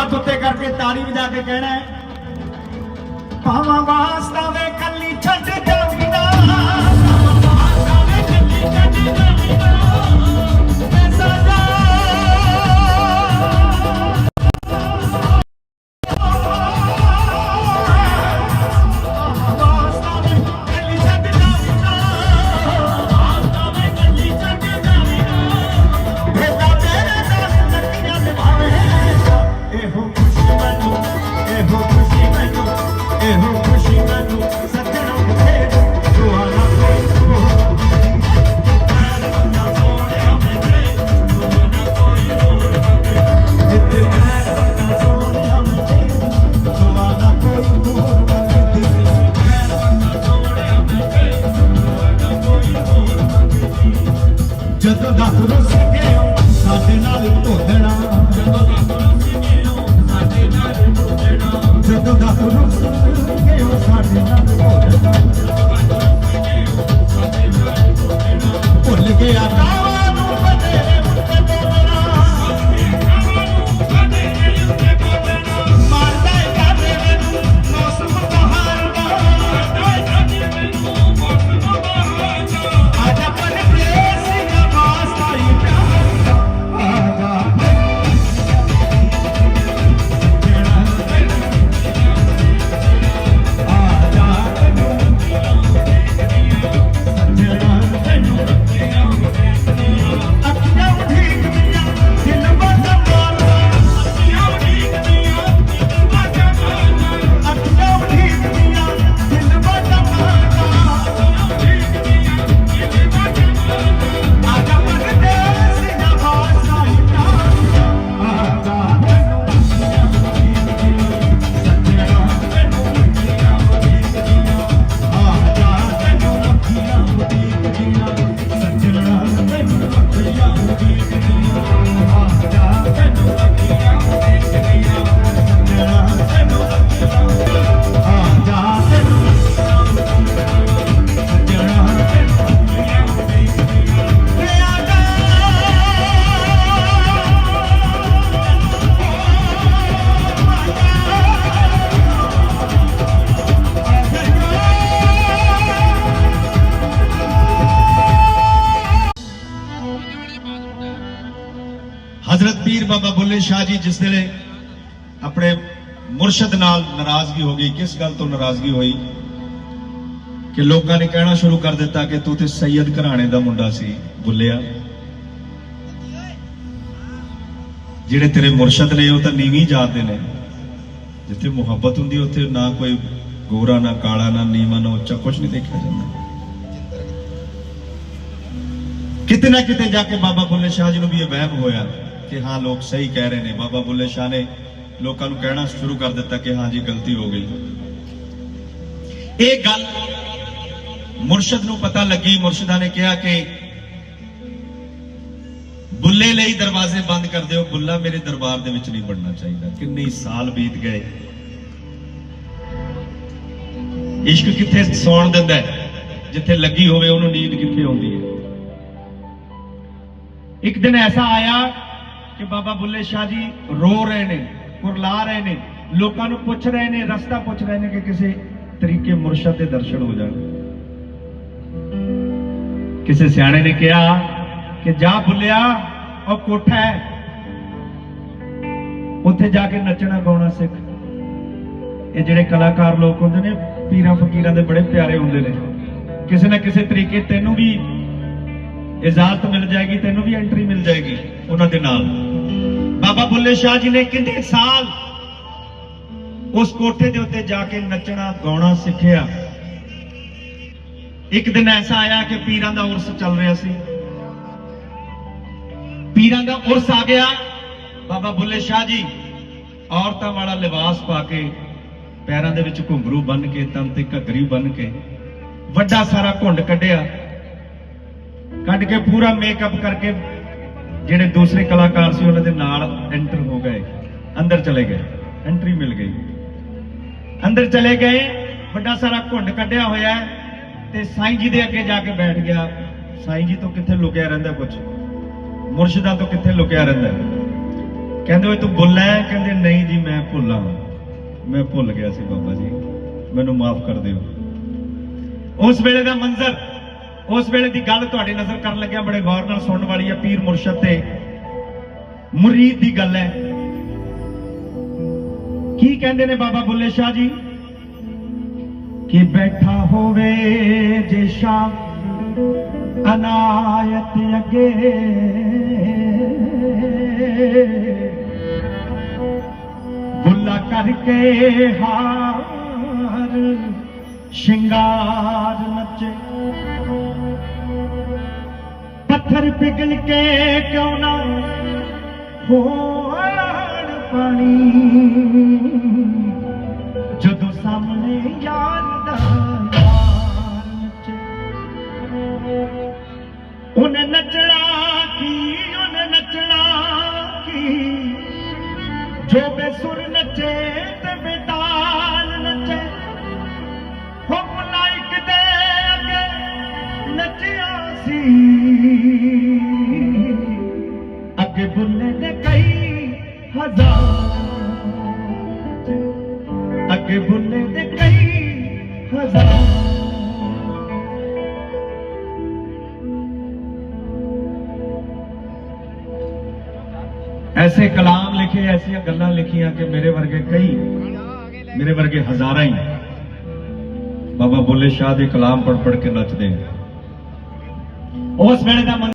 ਹੱਥ ਉੱਤੇ ਕਰਕੇ ਤਾੜੀ ਵਜਾ ਕੇ ਕਹਿਣਾ ਹੈ ਪਾਵਾਂ ਵਾਸਤਾ ਵੇ ਜਦੋਂ ਦਾ ਰੁੱਸ ਹਜ਼ਰਤ ਪੀਰ ਬਾਬਾ ਬੁੱਲੇ ਸ਼ਾਹ ਜੀ ਜਿਸ ਵੇਲੇ ਆਪਣੇ ਮੁਰਸ਼ਦ ਨਾਲ ਨਾਰਾਜ਼ਗੀ ਹੋ ਗਈ, ਕਿਸ ਗੱਲ ਤੋਂ ਨਾਰਾਜ਼ਗੀ ਹੋਈ? ਕਿ ਲੋਕਾਂ ਨੇ ਕਹਿਣਾ ਸ਼ੁਰੂ ਕਰ ਦਿੱਤਾ ਕਿ ਤੂੰ ਤੇ ਸੈਯਦ ਘਰਾਣੇ ਦਾ ਮੁੰਡਾ ਸੀ, ਬੁੱਲਿਆ। ਜਿਹੜੇ ਤੇਰੇ ਮੁਰਸ਼ਦ ਨੇ, ਉਹ ਤਾਂ ਨੀਵੀਂ ਜਾਤ ਦੇ ਨੇ। ਜਿੱਥੇ ਮੁਹੱਬਤ ਹੁੰਦੀ, ਉੱਥੇ ਨਾ ਕੋਈ ਗੋਰਾ, ਨਾ ਕਾਲਾ, ਨਾ ਨੀਵਾਂ, ਨਾ ਉੱਚਾ ਕੁਝ ਨਹੀਂ ਦੇਖਿਆ ਜਾਂਦਾ। ਕਿਤੇ ਨਾ ਕਿਤੇ ਜਾ ਕੇ ਬਾਬਾ ਬੁੱਲੇ ਸ਼ਾਹ ਜੀ ਨੂੰ ਵੀ ਇਹ ਵਹਿਮ ਹੋਇਆ। ਕਿ ਹਾਂ, ਲੋਕ ਸਹੀ ਕਹਿ ਰਹੇ ਨੇ। ਬਾਬਾ ਬੁੱਲੇ ਸ਼ਾਹ ਨੇ ਲੋਕਾਂ ਨੂੰ ਕਹਿਣਾ ਸ਼ੁਰੂ ਕਰ ਦਿੱਤਾ ਕਿ ਹਾਂ ਜੀ, ਗਲਤੀ ਹੋ ਗਈ। ਇਹ ਗੱਲ ਮੁਰਸ਼ਦ ਨੂੰ ਪਤਾ ਲੱਗੀ। ਮੁਰਸ਼ਿਦਾਂ ਨੇ ਕਿਹਾ ਕਿ ਬੁੱਲੇ ਲਈ ਦਰਵਾਜ਼ੇ ਬੰਦ ਕਰ ਦਿਓ। ਬੁੱਲਾ ਮੇਰੇ ਦਰਬਾਰ ਦੇ ਵਿੱਚ ਨਹੀਂ ਵੜਨਾ ਚਾਹੀਦਾ। ਕਿੰਨੇ ਸਾਲ ਬੀਤ ਗਏ। ਇਸ਼ਕ ਕਿੱਥੇ ਸੌਣ ਦਿੰਦਾ ਜਿੱਥੇ ਲੱਗੀ ਹੋਵੇ, ਉਹਨੂੰ ਨੀਂਦ ਕਿੱਥੇ ਆਉਂਦੀ ਹੈ? ਇੱਕ ਦਿਨ ਐਸਾ ਆਇਆ ਕਿ ਬਾਬਾ ਬੁੱਲੇ ਸ਼ਾਹ ਜੀ ਰੋ ਰਹੇ ਨੇ, ਕੁਰਲਾ ਰਹੇ ਨੇ, ਲੋਕਾਂ ਨੂੰ ਪੁੱਛ ਰਹੇ ਨੇ, ਰਸਤਾ ਪੁੱਛ ਰਹੇ ਨੇ ਕਿ ਕਿਸੇ ਤਰੀਕੇ ਮੁਰਸ਼ਦ ਦੇ ਦਰਸ਼ਨ ਹੋ ਜਾਣ। ਕਿਸੇ ਸਿਆਣੇ ਨੇ ਕਿਹਾ ਕਿ ਜਾ ਬੁੱਲਿਆ, ਉਹ ਕੋਠਾ ਹੈ। ਉੱਥੇ ਜਾ ਕੇ ਨੱਚਣਾ ਗਾਉਣਾ ਸਿੱਖ। ਇਹ ਜਿਹੜੇ ਕਲਾਕਾਰ ਲੋਕ ਹੁੰਦੇ ਨੇ, ਪੀਰਾਂ ਫਕੀਰਾਂ ਦੇ ਬੜੇ ਪਿਆਰੇ ਹੁੰਦੇ ਨੇ। ਕਿਸੇ ਨਾ ਕਿਸੇ ਤਰੀਕੇ ਤੈਨੂੰ ਵੀ ਇਜਾਜ਼ਤ ਮਿਲ ਜਾਏਗੀ, ਤੈਨੂੰ ਵੀ ਐਂਟਰੀ ਮਿਲ ਜਾਏਗੀ ਉਹਨਾਂ ਦੇ ਨਾਲ। ਬਾਬਾ ਬੁੱਲੇ ਸ਼ਾਹ ਜੀ ਨੇ ਕਿੰਨੇ ਸਾਲ ਉਸ ਕੋਠੇ ਦੇ ਉੱਤੇ ਜਾ ਕੇ ਨੱਚਣਾ, ਗਾਉਣਾ ਸਿੱਖਿਆ। ਇੱਕ ਦਿਨ ਐਸਾ ਆਇਆ ਕਿ ਪੀਰਾਂ ਦਾ ਉਰਸ ਚੱਲ ਰਿਹਾ ਸੀ। ਪੀਰਾਂ ਦਾ ਉਰਸ ਆ ਗਿਆ। ਬਾਬਾ ਬੁੱਲੇ ਸ਼ਾਹ ਜੀ ਔਰਤਾਂ ਵਾਲਾ ਲਿਬਾਸ ਪਾ ਕੇ ਪੈਰਾਂ ਦੇ ਵਿੱਚ ਘੁੰਗਰੂ ਬੰਨ ਕੇ, ਤਨ ਤੇ ਘੱਗਰੀ ਬੰਨ ਕੇ ਵੱਡਾ ਸਾਰਾ ਘੁੰਡ ਕੱਢਿਆ। ਕੱਢ ਕੇ ਪੂਰਾ ਮੇਕਅਪ ਕਰਕੇ ਜਿਹੜੇ ਦੂਸਰੇ ਕਲਾਕਾਰ ਸੀ ਉਹਨਾਂ ਦੇ ਨਾਲ ਐਂਟਰ ਹੋ ਗਏ। ਅੰਦਰ ਚਲੇ ਗਏ। ਐਂਟਰੀ ਮਿਲ ਗਈ। ਅੰਦਰ ਚਲੇ ਗਏ। ਵੱਡਾ ਸਾਰਾ ਘੁੰਡ ਕੱਢਿਆ ਹੋਇਆ ਤੇ ਸਾਈਂ ਜੀ ਦੇ ਅੱਗੇ ਜਾ ਕੇ ਬੈਠ ਗਿਆ। ਸਾਈਂ ਜੀ ਤੋਂ ਕਿੱਥੇ ਲੁਕਿਆ ਰਹਿੰਦਾ ਕੁਝ ਮੁਰਸ਼ਿਦਾਂ ਤੋਂ ਕਿੱਥੇ ਲੁਕਿਆ ਰਹਿੰਦਾ ਕਹਿੰਦੇ ਓਏ ਤੂੰ ਬੁੱਲਾ ਹੈ? ਕਹਿੰਦੇ ਨਹੀਂ ਜੀ ਮੈਂ ਭੁੱਲ ਗਿਆ ਸੀ ਬਾਬਾ ਜੀ। ਮੈਨੂੰ ਮਾਫ ਕਰ ਦਿਓ। ਉਸ ਵੇਲੇ ਦਾ ਮੰਜ਼ਰ ਉਸ ਵੇਲੇ ਦੀ ਗੱਲ ਤੁਹਾਡੇ ਨਜ਼ਰ ਕਰਨ ਲੱਗਿਆ ਬੜੇ ਗੌਰ ਨਾਲ ਸੁਣਨ ਵਾਲੀ ਹੈ ਪੀਰ ਮੁਰਸ਼ਦ ਤੇ। ਮੁਰੀਦ ਦੀ ਗੱਲ ਹੈ। ਕੀ ਕਹਿੰਦੇ ਨੇ ਬਾਬਾ ਬੁੱਲੇ ਸ਼ਾਹ ਜੀ? ਕਿ ਬੈਠਾ ਹੋਵੇ ਜੇ ਸ਼ਾਹ ਅਨਾਇਤ ਅੱਗੇ। ਬੁੱਲਾ ਕਰਕੇ ਹਾਰ ਸ਼ਿੰਗਾਰ ਨੱਚੇ। ਪੱਥਰ ਪਿਘਲ ਕੇ ਕਿਉਂ ਨਾ ਹੋਣ ਪਾਣੀ? ਜਦੋਂ ਸਾਹਮਣੇ ਯਾਰ ਦਾ ਅੱਗੇ ਬੁੱਲੇ ਦੇ ਕਈ ਹਜ਼ਾਰ। ਐਸੇ ਕਲਾਮ ਲਿਖੇ, ਐਸੀਆਂ ਗੱਲਾਂ ਲਿਖੀਆਂ ਕਿ ਮੇਰੇ ਵਰਗੇ ਕਈ, ਮੇਰੇ ਵਰਗੇ ਹਜ਼ਾਰਾਂ ਹੀ। ਬਾਬਾ ਬੁੱਲੇ ਸ਼ਾਹ ਦੇ ਕਲਾਮ ਪੜ ਪੜ ਕੇ ਨੱਚਦੇ ਉਸ ਵੇਲੇ ਦਾ ਮਨ-